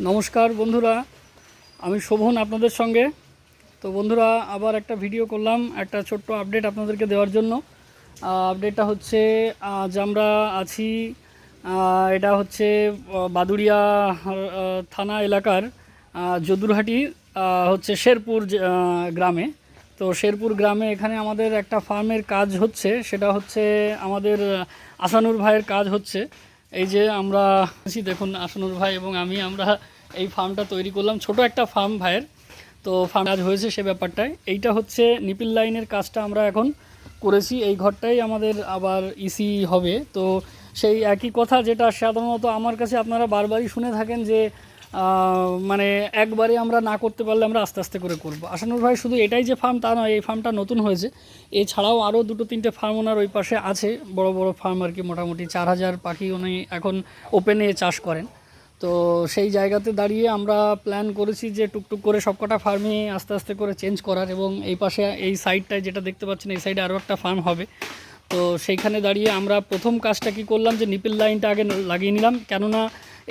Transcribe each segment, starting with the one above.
নমস্কার বন্ধুরা, আমি শোভন আপনাদের সঙ্গে। তো বন্ধুরা, আবার একটা ভিডিও করলাম, একটা ছোট্ট আপডেট আপনাদেরকে দেওয়ার জন্য। আপডেটটা হচ্ছে, আজ আমরা আছি এটা হচ্ছে বাদুড়িয়া থানা এলাকার যদুরহাটি হচ্ছে শেরপুর গ্রামে। তো শেরপুর গ্রামে এখানে আমাদের একটা ফার্মের কাজ হচ্ছে, সেটা হচ্ছে আমাদের আসানুর ভাইয়ের কাজ হচ্ছে। এই যে আমরা দেখুন আসনুর ভাই এবং আমি, আমরা এই ফার্মটা তৈরি করলাম। ছোট একটা ফার্ম ভাইয়ের। তো ফার্ম কাজ হয়েছে সে ব্যাপারটায়। এইটা হচ্ছে নিপিল লাইনের কাজটা আমরা এখন করেছি। এই ঘরটাই আমাদের আবার ইসি হবে। তো সেই একই কথা যেটা সাধারণত আমার কাছে আপনারা বারবারই শুনে থাকেন যে মানে একবারে আমরা না করতে পারলে আমরা আস্তে আস্তে করে করব। আসানুর ভাই, শুধু এটাই যে ফার্ম তা নয়, এই ফার্মটা নতুন হয়েছে। এছাড়াও আরও দুটো তিনটে ফার্ম ওনার ওই পাশে আছে। বড় বড় ফার্ম আর কি, মোটামুটি চার হাজার পাখি উনি এখন ওপেনে চাষ করেন। তো সেই জায়গাতে দাঁড়িয়ে আমরা প্ল্যান করেছি যে টুকটুক করে সবকটা ফার্মে আস্তে আস্তে করে চেঞ্জ করার এবং এই পাশে, এই সাইডটায় যেটা দেখতে পাচ্ছেন, এই সাইডে আরও একটা ফার্ম হবে। তো সেইখানে দাঁড়িয়ে আমরা প্রথম কাজটা কি করলাম যে নিপিল লাইনটা আগে লাগিয়ে নিলাম। কেননা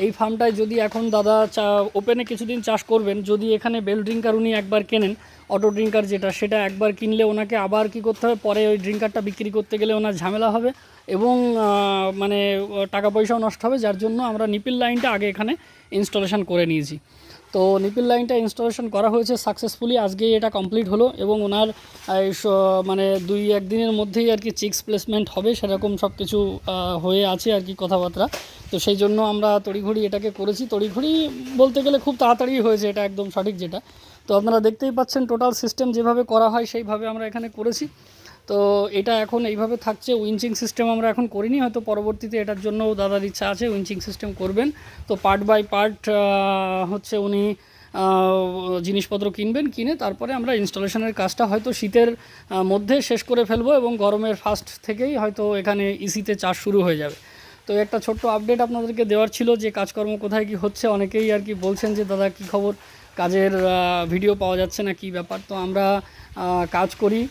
এই ফার্মটায় যদি এখন দাদা চা ওপেনে কিছুদিন চাষ করবেন, যদি এখানে বেল ড্রিঙ্কার উনি একবার কেনেন অটো ড্রিঙ্কার যেটা, সেটা একবার কিনলে ওনাকে আবার কি করতে হবে? পরে ওই ড্রিঙ্কারটা বিক্রি করতে গেলে ওনার ঝামেলা হবে এবং মানে টাকা পয়সাও নষ্ট হবে, যার জন্য আমরা নিপিল লাইনটা আগে এখানে ইনস্টলেশন করে নিয়েছি। তো নিপিল লাইনটা ইনস্টলেশন করা হয়েছে সাকসেসফুলি আজকেই এটা কমপ্লিট হলো এবং ওনার মানে দুই একদিনের মধ্যেই আর কি চিক্স প্লেসমেন্ট হবে, সেরকম সব কিছু হয়ে আছে আর কি কথাবার্তা। তো সেই জন্য আমরা তড়িঘড়ি এটাকে করেছি। তড়িঘড়ি বলতে গেলে খুব তাড়াতাড়ি হয়েছে এটা একদম সঠিক যেটা। তো আপনারা দেখতেই পাচ্ছেন টোটাল সিস্টেম যেভাবে করা হয় সেইভাবে আমরা এখানে করেছি। তো এটা এখন এইভাবে থাকছে। উইঞ্চিং সিস্টেম আমরা এখন করিনি, হয়তো পরবর্তীতে এটার জন্য দাদার ইচ্ছা আছে উইঞ্চিং সিস্টেম করবেন। তো পার্ট বাই পার্ট হচ্ছে উনি জিনিসপত্র কিনবেন, কিনে তারপরে আমরা ইনস্টলেশনের কাজটা হয়তো শীতের মধ্যে শেষ করে ফেলব এবং গরমের ফার্স্ট থেকেই হয়তো এখানে ইসিতে চাষ শুরু হয়ে যাবে। তো একটা ছোট্ট আপডেট আপনাদেরকে দেওয়ার ছিল যে কাজকর্ম কোথায় কি হচ্ছে। অনেকেই আর কি বলছেন যে, দাদা, কি খবর? কাজের ভিডিও পাওয়া যাচ্ছে না, কি ব্যাপার? তো আমরা কাজ করি।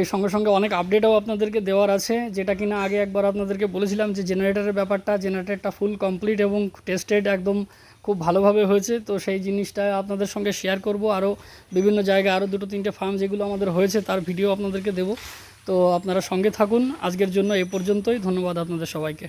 এর সঙ্গে সঙ্গে অনেক আপডেটও আপনাদেরকে দেওয়ার আছে, যেটা কিনা আগে একবার আপনাদেরকে বলেছিলাম যে জেনারেটারের ব্যাপারটা জেনারেটারটা ফুল কমপ্লিট এবং টেস্টেড একদম খুব ভালোভাবে হয়েছে। তো সেই জিনিসটা আপনাদের সঙ্গে শেয়ার করব। আরও বিভিন্ন জায়গায় আরও দুটো, তিনটে ফার্ম যেগুলো আমাদের হয়েছে, তার ভিডিও আপনাদেরকে দেবো। তো আপনারা সঙ্গে থাকুন। আজকের জন্য এ পর্যন্তই। ধন্যবাদ আপনাদের সবাইকে।